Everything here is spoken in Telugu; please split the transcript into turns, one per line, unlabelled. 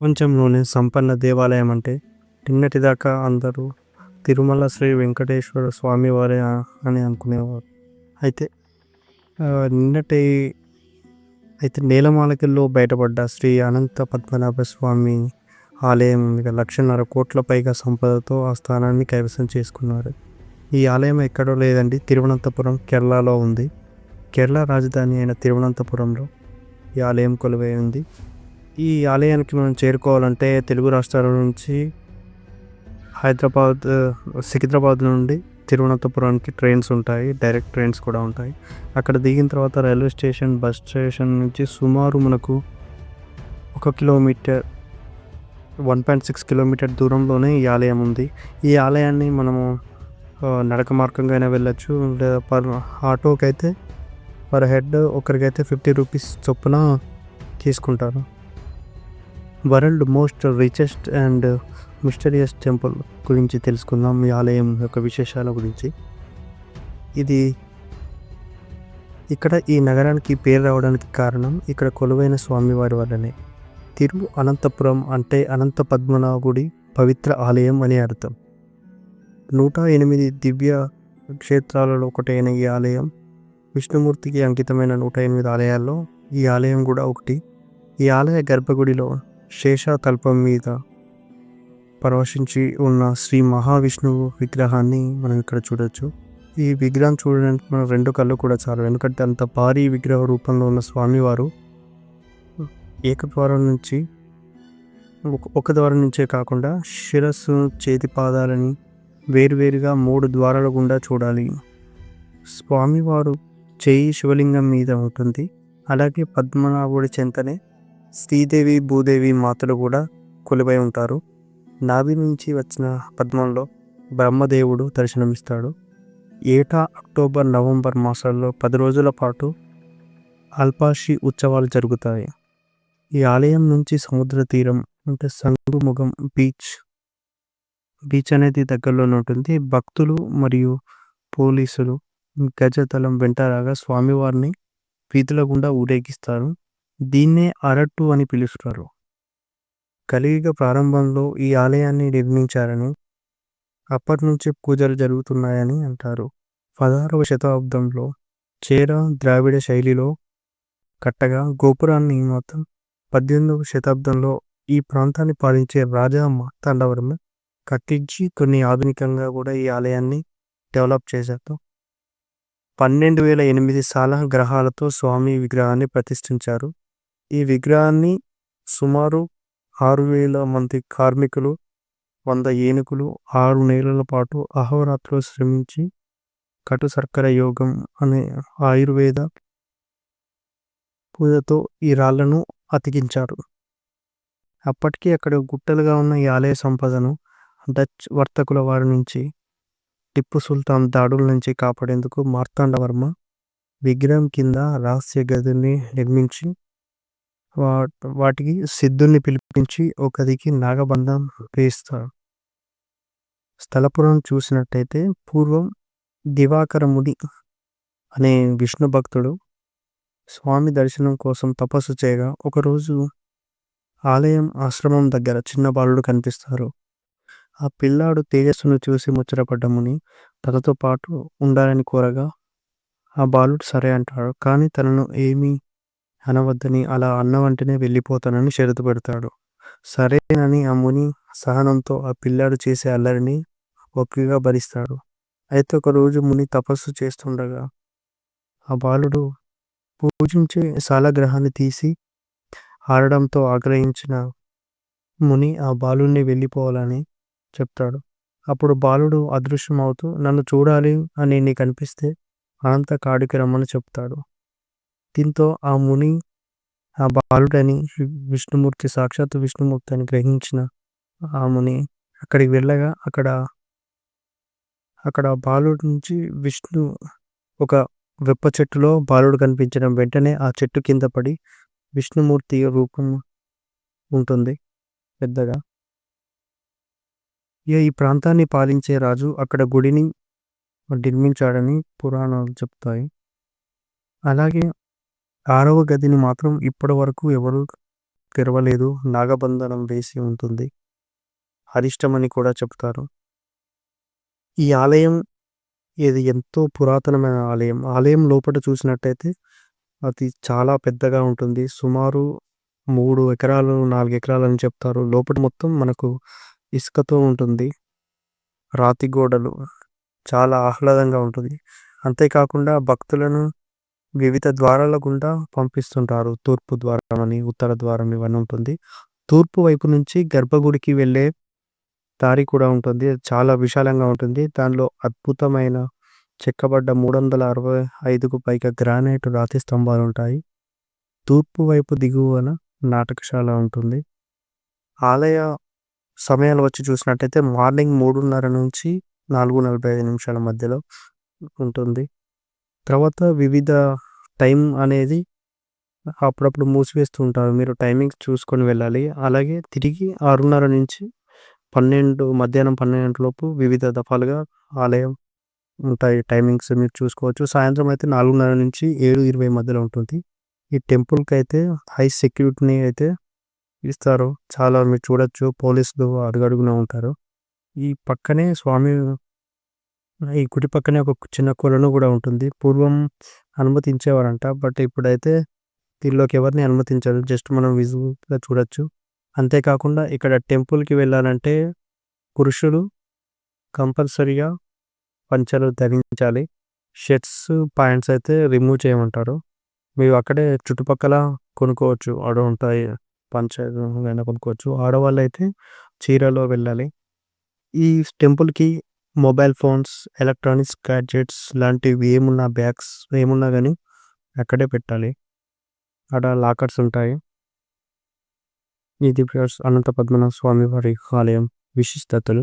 ప్రపంచంలోనే సంపన్న దేవాలయం అంటే నిన్నటిదాకా అందరూ తిరుమల శ్రీ వెంకటేశ్వర స్వామి వారే అని అనుకునేవారు. అయితే నిన్నటి అయితే నేలమాలకెల్లో బయటపడ్డ శ్రీ అనంత పద్మనాభ స్వామి ఆలయం ఉంది లక్షన్నర కోట్ల పైగా సంపదతో ఆ స్థానాన్ని కైవసం చేసుకున్నారు. ఈ ఆలయం ఎక్కడో లేదండి తిరువనంతపురం కేరళలో ఉంది. కేరళ రాజధాని అయిన తిరువనంతపురంలో ఈ ఆలయం కొలువై ఉంది. ఈ ఆలయానికి మనం చేరుకోవాలంటే తెలుగు రాష్ట్రాల నుంచి హైదరాబాద్ సికింద్రాబాద్ నుండి తిరువనంతపురానికి ట్రైన్స్ ఉంటాయి డైరెక్ట్ ట్రైన్స్ కూడా ఉంటాయి. అక్కడ దిగిన తర్వాత రైల్వే స్టేషన్ బస్ స్టేషన్ నుంచి సుమారు మనకు ఒక kilometre one point six kilometre దూరంలోనే ఈ ఆలయం ఉంది. ఈ ఆలయాన్ని మనము నడక మార్గంగా అయినా వెళ్ళొచ్చు. లేదా పర్ ఆటోకైతే పర్ హెడ్ ఒకరికైతే ఫిఫ్టీ రూపీస్ చొప్పున తీసుకుంటారు. World most richest and mysterious temple గురించి తెలుసుకుందాం ఈ ఆలయం యొక్క విశేషాల గురించి. ఇది ఇక్కడ ఈ నగరానికి పేరు రావడానికి కారణం ఇక్కడ కొలువైన స్వామివారి వల్లనే. తిరు అనంతపురం అంటే అనంత పద్మనాభుడి పవిత్ర ఆలయం అని అర్థం. నూట ఎనిమిది దివ్య క్షేత్రాలలో ఒకటైన ఈ ఆలయం విష్ణుమూర్తికి అంకితమైన నూట ఎనిమిది ఆలయాల్లో ఈ ఆలయం కూడా ఒకటి. ఈ ఆలయ గర్భగుడిలో శేషతల్పం మీద పరవశించి ఉన్న శ్రీ మహావిష్ణువు విగ్రహాన్ని మనం ఇక్కడ చూడొచ్చు. ఈ విగ్రహం చూడడానికి మన రెండు కళ్ళు కూడా చాలు. ఎందుకంటే అంత భారీ విగ్రహ రూపంలో ఉన్న స్వామివారు ఏకద్వారం నుంచి ఒక ద్వారం నుంచే కాకుండా శిరస్సు చేతి పాదాలని వేరువేరుగా మూడు ద్వారాల గుండా చూడాలి. స్వామివారు చేయి శివలింగం మీద ఉంటుంది. అలాగే పద్మనాభుడి చెంతనే శ్రీదేవి భూదేవి మాతలు కూడా కొలువై ఉంటారు. నాభి నుంచి వచ్చిన పద్మంలో బ్రహ్మదేవుడు దర్శనమిస్తాడు. ఏటా అక్టోబర్ నవంబర్ మాసాల్లో పది రోజుల పాటు అల్పాషి ఉత్సవాలు జరుగుతాయి. ఈ ఆలయం నుంచి సముద్ర తీరం అంటే సంగుముఖం బీచ్ బీచ్ అనేది దగ్గరలోనే ఉంటుంది. భక్తులు మరియు పోలీసులు గజతలం వెంటరాగా స్వామివారిని వీధుల గుండా ఊరేగిస్తారు. దీన్నే అరట్టు అని పిలుస్తారు. కలియుగ ప్రారంభంలో ఈ ఆలయాన్ని నిర్మించారని అప్పటి నుంచి పూజలు జరుగుతున్నాయని అంటారు. పదహారవ శతాబ్దంలో చేర ద్రావిడ శైలిలో కట్టగా గోపురాన్ని మొత్తం పద్దెనిమిదవ శతాబ్దంలో ఈ ప్రాంతాన్ని పాలించే రాజా మార్తాండవర్మ కట్టించి కొన్ని ఆధునికంగా కూడా ఈ ఆలయాన్ని డెవలప్ చేశారు. పన్నెండు వేల ఎనిమిది సాల గ్రహాలతో స్వామి విగ్రహాన్ని ప్రతిష్ఠించారు. ఈ విగ్రహాన్ని సుమారు ఆరు వేల మంది కార్మికులు వంద ఏనుగులు ఆరు నెలల పాటు అహోరాత్రులు శ్రమించి కటు సర్కర యోగం అనే ఆయుర్వేద పూజతో ఈ రాళ్ళను అతికించారు. అప్పటికి అక్కడ గుట్టలుగా ఉన్న ఈ ఆలయ సంపదను డచ్ వర్తకుల వారి నుంచి టిప్పు సుల్తాన్ దాడుల నుంచి కాపాడేందుకు మార్తాండవర్మ విగ్రహం కింద రహస్య గదిని నిర్మించి వాటికి సిద్ధుల్ని పిలిపించి ఒకరికి నాగబంధం వేస్తారు స్థలపురం చూసినట్టయితే పూర్వం దివాకరముడి అనే విష్ణు భక్తుడు స్వామి దర్శనం కోసం తపస్సు చేయగా ఒకరోజు ఆలయం ఆశ్రమం దగ్గర చిన్న బాలుడు కనిపిస్తారు. ఆ పిల్లాడు తేజస్సును చూసి ముచ్చటపడ్డముని తనతో పాటు ఉండాలని కోరగా ఆ బాలుడు సరే అంటాడు కానీ తనను ఏమీ అనవద్దని అలా అన్న వెంటనే వెళ్ళిపోతానని షరతు పెడతాడు. సరేనని ఆ ముని సహనంతో ఆ పిల్లాడు చేసే అల్లరిని ఒక్కగా భరిస్తాడు. అయితే ఒక రోజు ముని తపస్సు చేస్తుండగా ఆ బాలుడు పూజించే సాలగ్రహాన్ని తీసి ఆడడంతో ఆగ్రహించిన ముని ఆ బాలుడిని వెళ్ళిపోవాలని చెప్తాడు. అప్పుడు బాలుడు అదృశ్యమవుతూ నన్ను చూడాలి అని నీకు అనిపిస్తే అనంత కాడికి రమ్మని చెప్తాడు. దీంతో ఆ ముని ఆ బాలుడని విష్ణుమూర్తి సాక్షాత్ విష్ణుమూర్తి అని గ్రహించిన ఆ ముని అక్కడికి వెళ్ళగా అక్కడ అక్కడ బాలుడి నుంచి విష్ణు ఒక వెప్ప చెట్టులో బాలుడు కనిపించడం వెంటనే ఆ చెట్టు కింద పడి విష్ణుమూర్తి రూపం ఉంటుంది పెద్దగా. ఇక ఈ ప్రాంతాన్ని పాలించే రాజు అక్కడ గుడిని నిర్మించాడని పురాణాలు చెప్తాయి. అలాగే ఆరవ గదిని మాత్రం ఇప్పటి వరకు ఎవరు తెరవలేదు. నాగబంధనం వేసి ఉంటుంది. అరిష్టమని కూడా చెప్తారు. ఈ ఆలయం ఇది ఎంతో పురాతనమైన ఆలయం. ఆలయం లోపల చూసినట్టయితే అది చాలా పెద్దగా ఉంటుంది. సుమారు మూడు ఎకరాలు నాలుగు ఎకరాలు అని చెప్తారు. లోపల మొత్తం మనకు ఇసుకతో ఉంటుంది. రాతి గోడలు. చాలా ఆహ్లాదంగా ఉంటుంది. అంతేకాకుండా భక్తులను వివిధ ద్వారాల గుండా పంపిస్తుంటారు. తూర్పు ద్వారం అని ఉత్తర ద్వారం ఇవన్నీ ఉంటుంది. తూర్పు వైపు నుంచి గర్భగుడికి వెళ్ళే దారి కూడా ఉంటుంది. అది చాలా విశాలంగా ఉంటుంది. దానిలో అద్భుతమైన చెక్కబడ్డ మూడు వందల అరవై ఐదుకు పైగా గ్రానైట్ రాతి స్తంభాలు ఉంటాయి. తూర్పు వైపు దిగువన నాటకశాల ఉంటుంది. ఆలయ సమయాలు వచ్చి చూసినట్టయితే మార్నింగ్ మూడున్నర నుంచి నాలుగు నలభై ఐదు నిమిషాల మధ్యలో ఉంటుంది. తర్వాత వివిధ టైం అనేది అప్పుడప్పుడు మూసివేస్తూ ఉంటారు. మీరు టైమింగ్స్ చూసుకొని వెళ్ళాలి. అలాగే తిరిగి ఆరున్నర నుంచి పన్నెండు మధ్యాహ్నం పన్నెండు లోపు వివిధ దఫాలుగా ఆలయం ఉంటాయి. టైమింగ్స్ మీరు చూసుకోవచ్చు. సాయంత్రం అయితే నాలుగున్నర నుంచి ఏడు ఇరవై మధ్యలో ఉంటుంది. ఈ టెంపుల్కి అయితే హై సెక్యూరిటీని అయితే ఇస్తారు. చాలా మీరు చూడొచ్చు. పోలీసులు అడుగడుగునా ఉంటారు. ఈ పక్కనే స్వామి ఈ గుడి పక్కనే ఒక చిన్న కొలను కూడా ఉంటుంది. పూర్వం అనుమతించేవారంట. బట్ ఇప్పుడైతే దీనిలోకి ఎవరిని అనుమతించరు. జస్ట్ మనం విజువల్గా చూడొచ్చు. అంతేకాకుండా ఇక్కడ టెంపుల్కి వెళ్ళాలంటే పురుషులు కంపల్సరీగా పంచలు ధరించాలి. షర్ట్స్ ప్యాంట్స్ అయితే రిమూవ్ చేయమంటారు. మీరు అక్కడే చుట్టుపక్కల కొనుక్కోవచ్చు. ఆడ ఉంటాయి పంచ కొనుక్కోవచ్చు. ఆడవాళ్ళు అయితే చీరలో వెళ్ళాలి. ఈ టెంపుల్కి మొబైల్ ఫోన్స్ ఎలక్ట్రానిక్స్ గ్యాడ్జెట్స్ లాంటివి ఏమున్నా బ్యాగ్స్ ఏమున్నా కానీ అక్కడే పెట్టాలి. అక్కడ లాకర్స్ ఉంటాయి. ఇది అనంత పద్మనాభ స్వామి వారి ఆలయం. విశిష్టతలు.